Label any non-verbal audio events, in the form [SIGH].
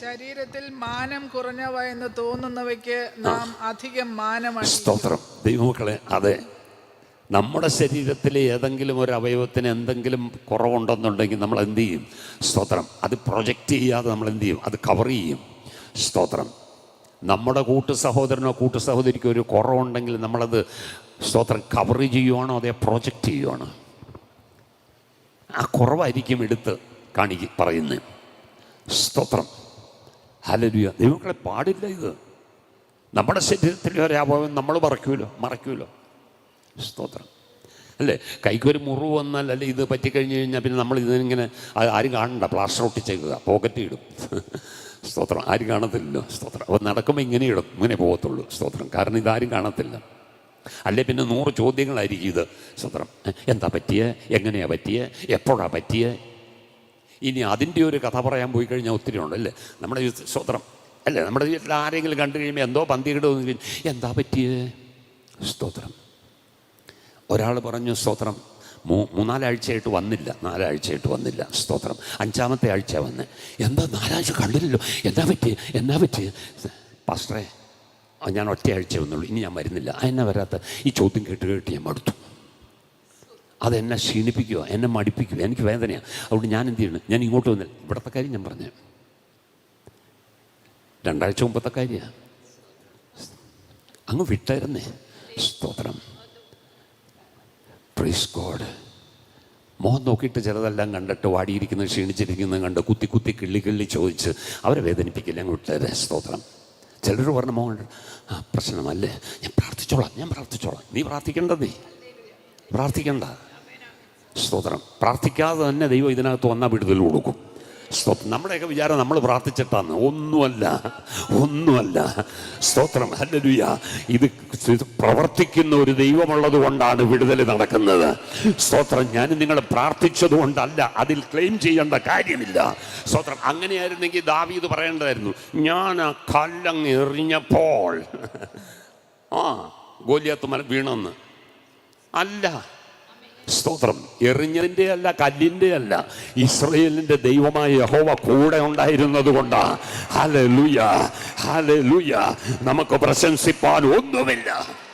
ശരീരത്തിൽ മാനം കുറഞ്ഞവ എന്ന് തോന്നുന്നവയ്ക്ക് നാം അധികം മാനമാണ്. സ്തോത്രം. ദൈവമക്കളെ അതെ. നമ്മുടെ ശരീരത്തിലെ ഏതെങ്കിലും ഒരു അവയവത്തിന് എന്തെങ്കിലും കുറവുണ്ടെന്നുണ്ടെങ്കിൽ നമ്മൾ എന്ത് ചെയ്യും? സ്തോത്രം. അത് പ്രൊജക്റ്റ് ചെയ്യാതെ നമ്മൾ എന്ത് ചെയ്യും? അത് കവർ ചെയ്യും. സ്തോത്രം. നമ്മുടെ കൂട്ടു സഹോദരനോ കൂട്ടു സഹോദരിക്കോ ഒരു കുറവുണ്ടെങ്കിൽ നമ്മളത് സ്തോത്രം കവർ ചെയ്യുവാണോ? അതേ പ്രൊജക്റ്റ് ചെയ്യുവാണോ? ആ കുറവായിരിക്കും എടുത്ത് കാണിക്ക് പറയുന്നത് സ്തോത്രം. ഹലരുയ ദൈവങ്ങളെ പാടില്ല ഇത്. നമ്മുടെ ശരീരത്തിൽ ഒരു അവയവം നമ്മൾ മറക്കൂലോ? മറക്കൂലോ? സ്തോത്രം. അല്ലേ? കൈക്കൊരു മുറിവ് വന്നാൽ അല്ലെ ഇത് പറ്റിക്കഴിഞ്ഞ് കഴിഞ്ഞാൽ പിന്നെ നമ്മൾ ഇതിനിങ്ങനെ ആരും കാണണ്ട. പ്ലാസ്റ്റർ ഒട്ടിച്ചേക്കുക. പോക്കറ്റ് ഇടും. [LAUGHS] സ്തോത്രം. ആരും കാണത്തില്ലല്ലോ. സ്തോത്രം. അപ്പോൾ നടക്കുമ്പോൾ ഇങ്ങനെ ഇടും. ഇങ്ങനെ പോകത്തുള്ളൂ. സ്തോത്രം. കാരണം ഇതാരും കാണത്തില്ല. അല്ലെ പിന്നെ നൂറ് ചോദ്യങ്ങളായിരിക്കും ഇത്. സ്തോത്രം. എന്താ പറ്റിയേ? എങ്ങനെയാ പറ്റിയേ? എപ്പോഴാ പറ്റിയേ? ഇനി അതിന്റെ ഒരു കഥ പറയാൻ പോയി കഴിഞ്ഞാൽ ഒത്തിരി ഉണ്ടോ അല്ലേ? നമ്മുടെ സ്തോത്രം അല്ലേ? നമ്മുടെ വീട്ടിൽ ആരെങ്കിലും കണ്ടു കഴിയുമ്പോൾ എന്തോ പന്തികിടുമെന്ന് എന്താ പറ്റിയത് സ്തോത്രം ഒരാൾ പറഞ്ഞു സ്തോത്രം മൂ മൂന്നാലാഴ്ചയായിട്ട് വന്നില്ല നാലാഴ്ചയായിട്ട് വന്നില്ല സ്തോത്രം അഞ്ചാമത്തെ ആഴ്ച വന്ന്. എന്താ നാലാഴ്ച കണ്ടില്ലല്ലോ? എന്താ പറ്റി എന്താ പറ്റി പാസ്റ്ററെ ഞാൻ ഒറ്റയാഴ്ച വന്നുള്ളൂ ഇനി ഞാൻ വരുന്നില്ല. എന്നാ വരാത്ത? ഈ ചോദ്യം കേട്ട് കേട്ട് ഞാൻ മടുത്തു. അതെന്നെ ക്ഷീണിപ്പിക്കുക എന്നെ മടിപ്പിക്കുക എനിക്ക് വേദനയാണ് അതുകൊണ്ട് ഞാൻ എന്ത് ചെയ്യണം? ഞാൻ ഇങ്ങോട്ട് വന്നില്ല ഇവിടുത്തെ കാര്യം ഞാൻ പറഞ്ഞു രണ്ടാഴ്ച മുമ്പത്തെ കാര്യമാണ് അങ്ങ് വിട്ടായിരുന്നേ സ്തോത്രം. പ്രൈസ് ഗോഡ് മോഹം നോക്കിയിട്ട് ചിലതെല്ലാം കണ്ടിട്ട് വാടിയിരിക്കുന്നത് ക്ഷീണിച്ചിരിക്കുന്നത് കണ്ട് കുത്തി കുത്തി കിള്ളി കിള്ളി ചോദിച്ച് അവരെ വേദനിപ്പിക്കില്ല അങ്ങ് വിട്ടേരെ. സ്തോത്രം. ചിലർ പറഞ്ഞ മോഹൻ ആ പ്രശ്നമല്ലേ? ഞാൻ പ്രാർത്ഥിച്ചോളാം ഞാൻ പ്രാർത്ഥിച്ചോളാം. നീ പ്രാർത്ഥിക്കേണ്ടതേ പ്രാർത്ഥിക്കണ്ട. സ്തോത്രം. പ്രാർത്ഥിക്കാതെ തന്നെ ദൈവം ഇതിനകത്ത് വന്നാൽ വിടുതൽ കൊടുക്കും. സ്തോത്രം. നമ്മുടെയൊക്കെ വിചാരം നമ്മൾ പ്രാർത്ഥിച്ചിട്ടാന്ന്. ഒന്നുമല്ല. ഒന്നുമല്ല. സ്തോത്രം. ഹല്ലേലൂയ. ഇത് പ്രവർത്തിക്കുന്ന ഒരു ദൈവമുള്ളത് കൊണ്ടാണ് വിടുതൽ നടക്കുന്നത്. സ്തോത്രം. ഞാൻ നിങ്ങൾ പ്രാർത്ഥിച്ചത് കൊണ്ടല്ല. അതിൽ ക്ലെയിം ചെയ്യേണ്ട കാര്യമില്ല. സ്തോത്രം. അങ്ങനെയായിരുന്നെങ്കിൽ ദാവീദ് പറയേണ്ടതായിരുന്നു. ഞാൻ ആ കല്ലങ്ങ് എറിഞ്ഞപ്പോൾ [LAUGHS] ആ ഗോലിയാത്ത് മല വീണെന്ന്. അല്ല. സ്തോത്രം. എറിഞ്ഞതിന്റെ അല്ല കല്ലിന്റെ അല്ല. ഇസ്രയേലിന്റെ ദൈവമായ യഹോവ കൂടെ ഉണ്ടായിരുന്നത് കൊണ്ടാ. ഹല ലൂയ ഹല ലൂയ നമുക്ക് പ്രശംസിപ്പാൻ ഒന്നുമില്ല.